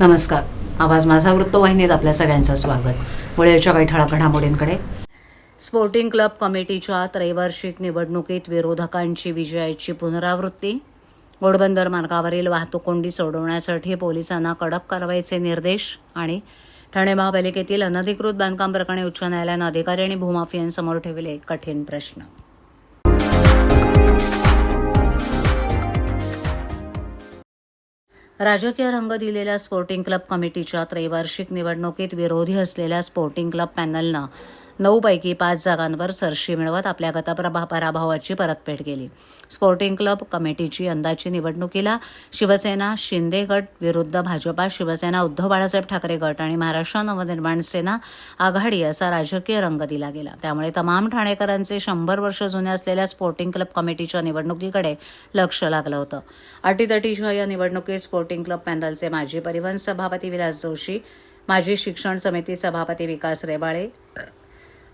नमस्कार. आवाज माझा वृत्तवाहिनीत आपल्या सगळ्यांचं स्वागत. वळेच्या काही ठळक घडामोडींकडे. स्पोर्टिंग क्लब कमिटीच्या त्रैवार्षिक निवडणुकीत विरोधकांची विजयाची पुनरावृत्ती. घोडबंदर मार्गावरील वाहतूक कोंडी सोडवण्यासाठी पोलिसांना कडक कारवाईचे निर्देश आणि ठाणे महापालिकेतील अनधिकृत बांधकाम प्रकरणी उच्च न्यायालयानं अधिकारी आणि भूमाफियांसमोर ठेवले कठीण प्रश्न. राजकीय रंग दिलेल्या स्पोर्टिंग क्लब कमिटीच्या त्रैवार्षिक निवडणुकीत विरोधी असलेल्या स्पोर्टिंग क्लब पॅनलनं नऊपैकी पाच जागांवर सरशी मिळवत आपल्या गतप्रभा पराभवाची परतफेड केली. स्पोर्टिंग क्लब कमिटीची यंदाची निवडणुकीला शिवसेना शिंदे गट विरुद्ध भाजपा शिवसेना उद्धव बाळासाहेब ठाकरे गट आणि महाराष्ट्र नवनिर्माण सेना आघाडी असा राजकीय रंग दिला गेला. त्यामुळे तमाम ठाणेकरांचे शंभर वर्ष जुने असलेल्या स्पोर्टिंग क्लब कमिटीच्या निवडणुकीकडे लक्ष लागलं होतं. अटीतटीच्या या निवडणुकीत स्पोर्टिंग क्लब पॅनलचे माजी परिवहन सभापती विलास जोशी माजी शिक्षण समिती सभापती विकास रेबाळे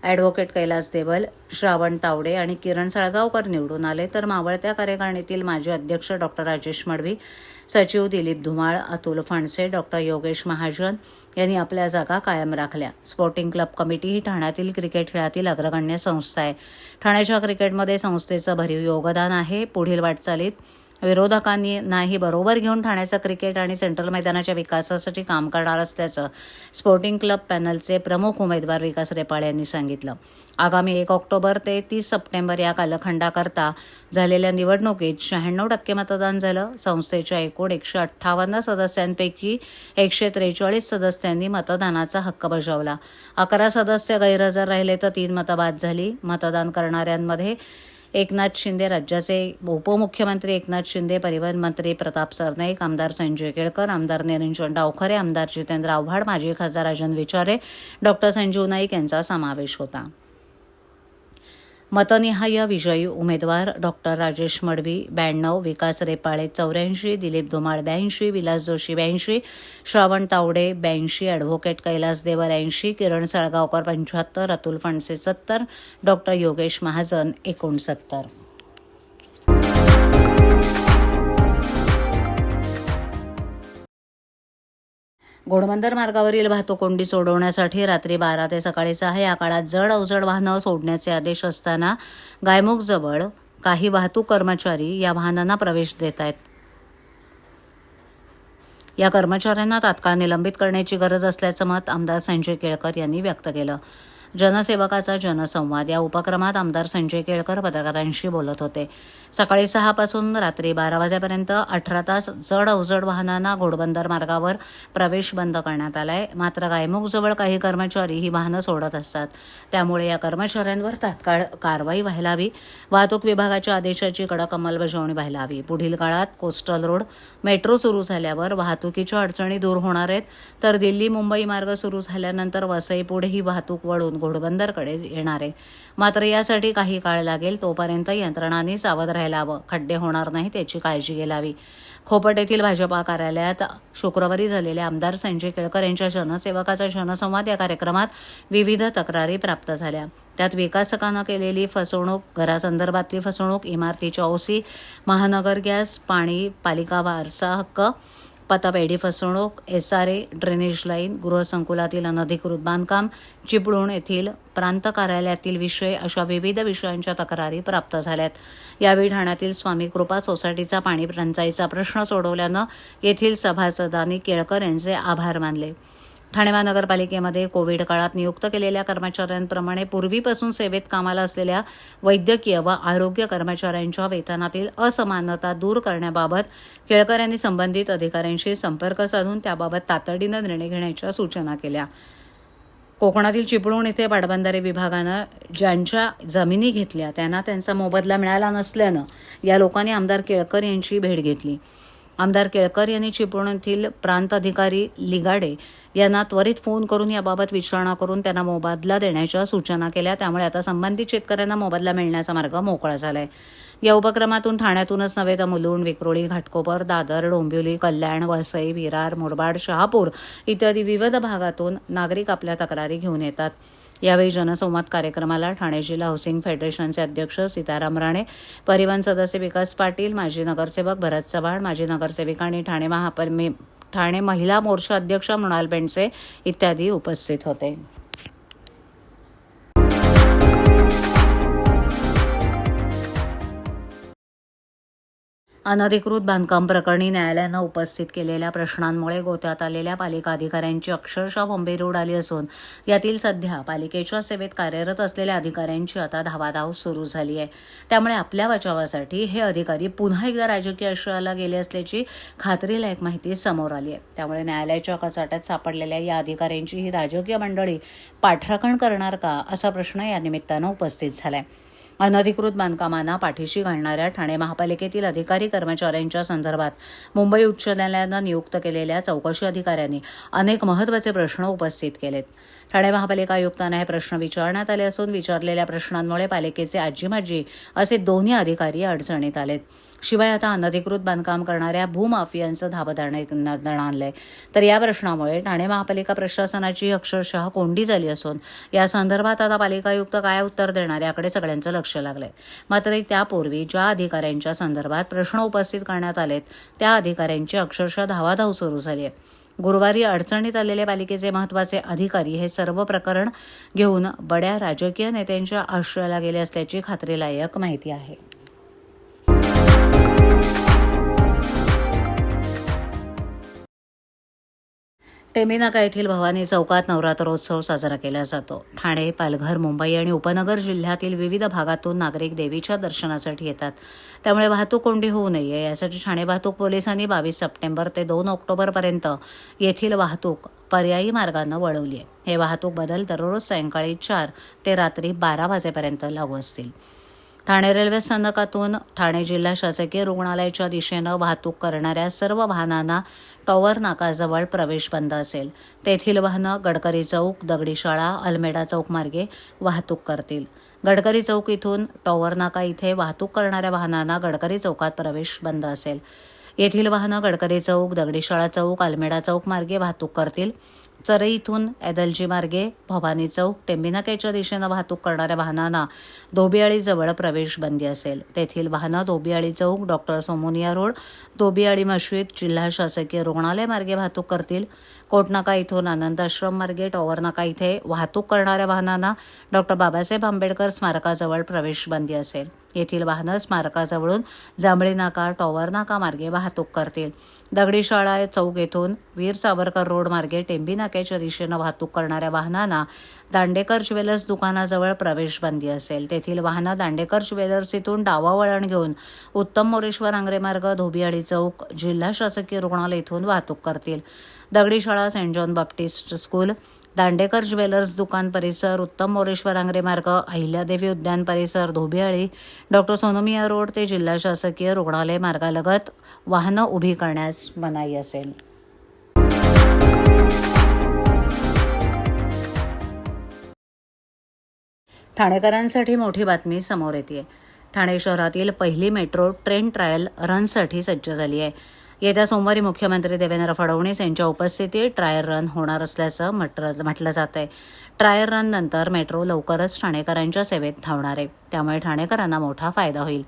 ॲडव्होकेट कैलास देवल श्रावण तावडे आणि किरण साळगावकर निवडून आले. तर मावळत्या कार्यकारिणीतील माजी अध्यक्ष डॉक्टर राजेश मडवी सचिव दिलीप धुमाळ अतुल फणसे डॉक्टर योगेश महाजन यांनी आपल्या जागा कायम राखल्या. स्पोर्टिंग क्लब कमिटी ही ठाण्यातील क्रिकेट खेळातील अग्रगण्य संस्था आहे. ठाण्याच्या क्रिकेटमध्ये संस्थेचं भरीव योगदान आहे. पुढील वाटचालीत विरोधकांनी नाही बरोबर घेऊन ठाण्याचं क्रिकेट आणि सेंट्रल मैदानाच्या विकासासाठी काम करणार असल्याचं स्पोर्टिंग क्लब पॅनलचे प्रमुख उमेदवार विकास रेपाळे यांनी सांगितलं. आगामी एक ऑक्टोबर ते तीस सप्टेंबर या कालखंडाकरता झालेल्या निवडणुकीत शहाण्णव टक्के मतदान झालं. संस्थेच्या एकूण एकशे अठ्ठावन्न सदस्यांपैकी एकशे त्रेचाळीस सदस्यांनी मतदानाचा हक्क बजावला. अकरा सदस्य गैरहजर राहिले तर तीन मतं बाद झाली. मतदान करणाऱ्यांमध्ये एकनाथ शिंदे राज्याचे उपमुख्यमंत्री एकनाथ शिंदे परिवहन मंत्री प्रताप सरनाईक आमदार संजय केळकर आमदार निरंजन डावखरे आमदार जितेंद्र आव्हाड माजी खासदार राजन विचारे डॉक्टर संजीव नाईक यांचा समावेश होता. मतनिहाय विजयी उमेदवार डॉक्टर राजेश मडवी ब्याण्णव विकास रेपाळे चौऱ्याऐंशी दिलीप धुमाळ ब्याऐंशी विलास जोशी ब्याऐंशी श्रावण तावडे ब्याऐंशी ॲडव्होकेट कैलास देवर ऐंशी किरण साळगावकर पंच्याहत्तर अतुल फणसे सत्तर डॉक्टर योगेश महाजन एकोणसत्तर. घोडबंदर मार्गावरील वाहतूक कोंडी सोडवण्यासाठी रात्री बारा ते सकाळी सहा या काळात जड अवजड वाहनं सोडण्याचे आदेश असताना गायमुखजवळ काही वाहतूक कर्मचारी या वाहनांना प्रवेश देत आहेत. या कर्मचाऱ्यांना तात्काळ निलंबित करण्याची गरज असल्याचं मत आमदार संजय केळकर यांनी व्यक्त केलं. जनसेवकाचा जनसंवाद. या उपक्रमात आमदार संजय केळकर पत्रकारांशी बोलत होते. सकाळी सहापासून रात्री बारा वाजेपर्यंत अठरा तास जड अवजड वाहनांना घोडबंदर मार्गावर प्रवेश बंद करण्यात आलाय. मात्र गायमुखजवळ काही कर्मचारी ही वाहनं सोडत असतात. त्यामुळे या कर्मचाऱ्यांवर तात्काळ कारवाई व्हायला हवी वाहतूक विभागाच्या आदेशाची कडक अंमलबजावणी व्हायला हवी पुढील काळात कोस्टल रोड मेट्रो सुरू झाल्यावर वाहतुकीच्या अडचणी दूर होणार आहेत. तर दिल्ली मुंबई मार्ग सुरू झाल्यानंतर वसई पुढे ही वाहतूक वळून घोडबंदरकडे येणार. आहे मात्र यासाठी काही काळ लागेल तोपर्यंत यंत्रणांनी सावध राहायला हवं खड्डे होणार नाही त्याची काळजी घ्यावी. खोपट येथील भाजपा कार्यालयात शुक्रवारी झालेल्या आमदार संजय केळकर यांच्या जनसेवकाचा जनसंवाद या कार्यक्रमात विविध तक्रारी प्राप्त झाल्या. त्यात विकासकानं केलेली फसवणूक घरासंदर्भातली फसवणूक इमारतीच्या ओसी महानगर गॅस पाणी पालिका वारसा हक्क पतापेढी फसवणूक S R A drainage line गृहसंकुलातील अनधिकृत बांधकाम चिपळूण येथील प्रांत कार्यालयातील विषय अशा विविध विषयांच्या तक्रारी प्राप्त झाल्यात. यावेळी ठाण्यातील स्वामी कृपा सोसायटीचा पाणी टंचाईचा प्रश्न सोडवल्यानं येथील सभासदांनी केळकर यांचे आभार मानले. ठाणे महानगरपालिकेमध्ये कोविड काळात नियुक्त केलेल्या कर्मचाऱ्यांप्रमाणे पूर्वीपासून सेवेत कामाला असलेल्या वैद्यकीय व आरोग्य कर्मचाऱ्यांच्या वेतनातील असमानता दूर करण्याबाबत केळकर यांनी संबंधित अधिकाऱ्यांशी संपर्क साधून त्याबाबत तातडीनं निर्णय घेण्याच्या सूचना केल्या. कोकणातील चिपळूण येथे पाटबंधारे विभागानं ज्यांच्या जमिनी घेतल्या त्यांना त्यांचा मोबदला मिळाला नसल्यानं या लोकांनी आमदार केळकर यांची भेट घेतली. आमदार केळकर यांनी चिपळूण येथील प्रांत अधिकारी लिगाडे यांना त्वरित फोन करून याबाबत विचारणा करून त्यांना मोबदला देण्याच्या सूचना केल्या. त्यामुळे आता संबंधित शेतकऱ्यांना मोबदला मिळण्याचा मार्ग मोकळा झालाय. या उपक्रमातून ठाण्यातूनच नव्हे तर मुलुंड विक्रोळी घाटकोपर दादर डोंबिवली कल्याण वसई विरार मुरबाड शहापूर इत्यादी विविध भागातून नागरिक आपल्या तक्रारी घेऊन येतात. यावेळी जनसंवाद कार्यक्रमाला ठाणे जिल्हा हाऊसिंग फेडरेशनचे अध्यक्ष सीताराम राणे परिवहन सदस्य विकास पाटील माजी नगरसेवक भरत चव्हाण माजी नगरसेविका आणि ठाणे महापर ठाणे महिला मोर्चा अध्यक्ष मृणाल बेंडसे इत्यादी उपस्थित होते. अनधिकृत बांधकाम प्रकरणी न्यायालयानं उपस्थित केलेल्या प्रश्नांमुळे गोत्यात आलेल्या पालिका अधिकाऱ्यांची अक्षरशः मुंबई रोड आली असून यातील सध्या पालिकेच्या सेवेत कार्यरत असलेल्या अधिकाऱ्यांची आता धावाधाव सुरू झाली आहे. त्यामुळे आपल्या बचावासाठी हे अधिकारी पुन्हा एकदा राजकीय आश्रयाला गेले असल्याची खात्रीलायक माहिती समोर आली आहे. त्यामुळे न्यायालयाच्या कचाट्यात सापडलेल्या या अधिकाऱ्यांची ही राजकीय मंडळी पाठराखण करणार का असा प्रश्न या निमित्तानं उपस्थित आहे अनधिकृत बांधकामांना पाठीशी घालणाऱ्या ठाणे महापालिकेतील अधिकारी कर्मचाऱ्यांच्या संदर्भात मुंबई उच्च न्यायालयानं नियुक्त केलेल्या चौकशी अधिकाऱ्यांनी अनेक महत्त्वाचे प्रश्न उपस्थित केलेत. ठाणे महापालिका आयुक्तांना हे प्रश्न विचारण्यात आले असून विचारलेल्या प्रश्नांमुळे पालिकेचे आजीमाजी असे दोन्ही अधिकारी अडचणीत आलेत. शिवाय आता अनधिकृत बांधकाम करणाऱ्या भूमाफियांचं धाबं आणलंय. तर या प्रश्नामुळे ठाणे महापालिका प्रशासनाची अक्षरशः कोंडी झाली असून या संदर्भात आता पालिका आयुक्त काय उत्तर देणार याकडे सगळ्यांचं लक्ष लागलंय. मात्र त्यापूर्वी ज्या अधिकाऱ्यांच्या संदर्भात प्रश्न उपस्थित करण्यात आलेत त्या अधिकाऱ्यांची अक्षरशः धावाधाव सुरू झाली आहे गुरुवारी अडचणीत आलेले पालिकेचे महत्त्वाचे अधिकारी हे सर्व प्रकरण घेऊन बड्या राजकीय नेत्यांच्या आश्रयाला गेले असल्याची खात्रीलायक माहिती आहे. टेमिनाका येथील भवानी चौकात नवरात्रोत्सव साजरा केला जातो? ठाणे पालघर मुंबई आणि उपनगर जिल्ह्यातील विविध भागातून नागरिक देवीच्या दर्शनासाठी येतात. त्यामुळे वाहतूक कोंडी होऊ नये. यासाठी ठाणे वाहतूक पोलिसांनी बावीस सप्टेंबर ते दोन ऑक्टोबरपर्यंत येथील वाहतूक पर्यायी मार्गानं वळवली आहे. हे वाहतूक बदल दररोज सायंकाळी चार ते रात्री बारा वाजेपर्यंत लागू असतील. ठाणे रेल्वे स्थानकातून ठाणे जिल्हा शासकीय रुग्णालयाच्या दिशेनं वाहतूक करणाऱ्या सर्व वाहनांना टॉवर नाकाजवळ प्रवेश बंद असेल. तेथील वाहनं गडकरी चौक दगडी शाळा अल्मेडा चौक मार्गे वाहतूक करतील. गडकरी चौक इथून टॉवर नाका इथे वाहतूक करणाऱ्या वाहनांना गडकरी चौकात प्रवेश बंद असेल. येथील वाहनं गडकरी चौक दगडी शाळा चौक अल्मेडा चौक मार्गे वाहतूक करतील. चरई इथून एदलजी मार्गे भवानी चौक टेंबिनाकेच्या दिशेनं वाहतूक करणाऱ्या वाहनांना धोबियाळीजवळ प्रवेश बंदी असेल. तेथील वाहनं धोबियाळी चौक डॉक्टर सोमोनिया रोड धोबियाळी मशीद जिल्हा शासकीय रुग्णालय मार्गे वाहतूक करतील. कोटनाका इथून आनंद आश्रम मार्गे टॉवरनाका इथे वाहतूक करणाऱ्या वाहनांना डॉक्टर बाबासाहेब आंबेडकर स्मारकाजवळ प्रवेश बंदी असेल. येथील वाहनं स्मारकाजवळून जांभळी नाका टॉवर नाका मार्गे वाहतूक करतील. दगडी शाळा चौक येथून वीर सावरकर रोड मार्गे टेंबी नाक्याच्या दिशेनं वाहतूक करणाऱ्या वाहनांना दांडेकर ज्वेलर्स दुकानाजवळ प्रवेश बंदी असेल. तेथील वाहनं दांडेकर ज्वेलर्स इथून डावा वळण घेऊन उत्तम मोरेश्वर आंग्रे मार्ग चौक जिल्हा शासकीय रुग्णालय इथून वाहतूक करतील. दगडी शाळा saint John Baptist school Dandekar jewellers दुकान परिसर उत्तम मोरेश्वर आंग्रे मार्ग अहिल्यादेवी उद्यान परिसर धोबियाळी डॉक्टर सोनमिया रोड ते जिल्हा शासकीय रुग्णालय मार्गालगत वाहनं उभी करण्यास मनाई असेल. ठाणेकरांसाठी मोठी बातमी समोर येते ठाणे शहरातील पहिली मेट्रो ट्रेन ट्रायल रनसाठी सज्ज झाली आहे येत्या सोमवारी मुख्यमंत्री देवेंद्र फडणवीस यांच्या उपस्थितीत ट्रायल रन होणार असल्याचं म्हटलं म्हटलं जात आहे. ट्रायल रन नंतर मेट्रो लवकरच ठाणेकरांच्या सेवेत धावणार आहे. त्यामुळे ठाणेकरांना मोठा फायदा होईल.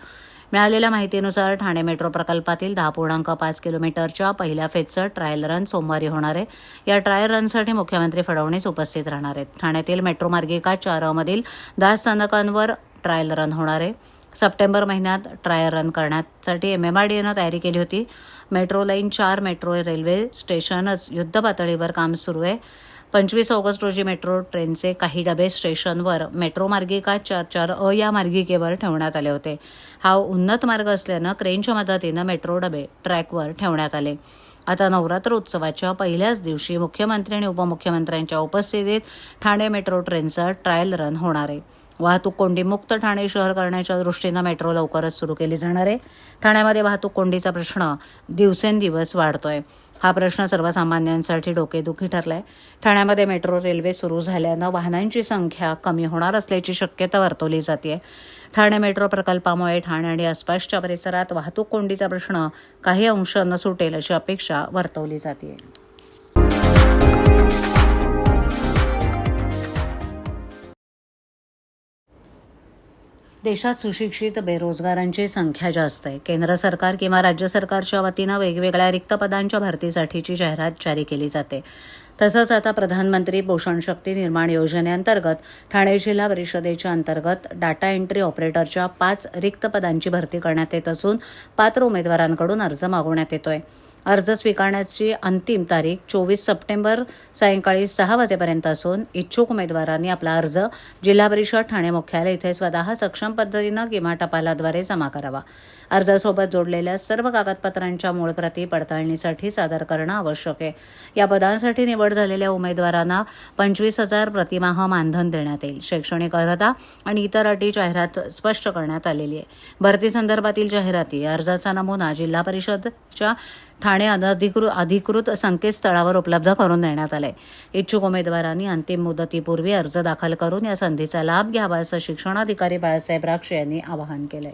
मिळालेल्या माहितीनुसार ठाणे मेट्रो प्रकल्पातील दहा पूर्णांक पाच किलोमीटरच्या पहिल्या फेजचं ट्रायल रन सोमवारी होणार आहे. या ट्रायल रनसाठी मुख्यमंत्री फडणवीस उपस्थित राहणार आहेत. ठाण्यातील मेट्रो मार्गिका चारमधील दहा स्थानकांवर ट्रायल रन होणार आहे. सप्टेंबर महिन्यात ट्रायल रन करण्यासाठी एम एम आर डी एनं तयारी केली होती. मेट्रो लाईन चार मेट्रो रेल्वे स्टेशनच युद्धपातळीवर काम सुरू आहे. पंचवीस ऑगस्ट रोजी मेट्रो ट्रेनचे काही डबे स्टेशनवर मेट्रो मार्गिका चार चार अ या मार्गिकेवर ठेवण्यात आले होते. हा उन्नत मार्ग असल्यानं क्रेनच्या मदतीनं मेट्रो डबे ट्रॅकवर ठेवण्यात आले. आता नवरात्र उत्सवाच्या पहिल्याच दिवशी मुख्यमंत्री आणि उपमुख्यमंत्र्यांच्या उपस्थितीत ठाणे मेट्रो ट्रेनचं ट्रायल रन होणार आहे. वाहतूक कोंडी मुक्त ठाणे शहर करण्याच्या दृष्टीनं मेट्रो लवकरच सुरू केली जाणार आहे. ठाण्यामध्ये वाहतूक कोंडीचा प्रश्न दिवसेंदिवस वाढतोय. हा प्रश्न सर्वसामान्यांसाठी डोकेदुखी ठरलाय. ठाण्यामध्ये मेट्रो रेल्वे सुरू झाल्यानं वाहनांची संख्या कमी होणार असल्याची शक्यता वर्तवली जाते ठाणे मेट्रो प्रकल्पामुळे ठाणे आणि आसपासच्या परिसरात वाहतूक कोंडीचा प्रश्न काही अंशानं सुटेल अशी अपेक्षा वर्तवली जाते देशात सुशिक्षित बेरोजगारांची संख्या जास्त आहे. केंद्र सरकार किंवा राज्य सरकारच्या वतीनं वेगवेगळ्या रिक्त पदांच्या भरतीसाठीची जाहिरात जारी केली जाते. तसंच आता प्रधानमंत्री पोषण शक्ती निर्माण योजनेअंतर्गत ठाणे जिल्हा परिषदेच्या अंतर्गत डाटा एंट्री ऑपरेटरच्या पाच रिक्त पदांची भरती करण्यात येत असून पात्र उमेदवारांकडून अर्ज मागवण्यात येतोय. अर्ज स्वीकारण्याची अंतिम तारीख चोवीस सप्टेंबर सायंकाळी सहा वाजेपर्यंत असून इच्छुक उमेदवारांनी आपला अर्ज जिल्हा परिषद ठाणे मुख्यालय इथे स्वतः सक्षम पद्धतीनं किंवा टपालाद्वारे जमा करावा. अर्जासोबत जोडलेल्या सर्व कागदपत्रांच्या मूळ प्रती पडताळणीसाठी सादर करणं आवश्यक आहे. या पदांसाठी निवड झालेल्या उमेदवारांना पंचवीस हजार प्रतिमाह मानधन देण्यात येईल. शैक्षणिक अर्हता आणि इतर अटी जाहिरात स्पष्ट करण्यात आलेली आहे. भरती संदर्भातील जाहिराती अर्जाचा नमुना जिल्हा परिषदच्या ठाणे अनधिकृत अधिकृत संकेतस्थळावर उपलब्ध करून देण्यात आले. इच्छुक उमेदवारांनी अंतिम मुदतीपूर्वी अर्ज दाखल करून या संधीचा लाभ घ्यावा असं शिक्षणाधिकारी बाळासाहेब राक्षे यांनी आवाहन केलंय.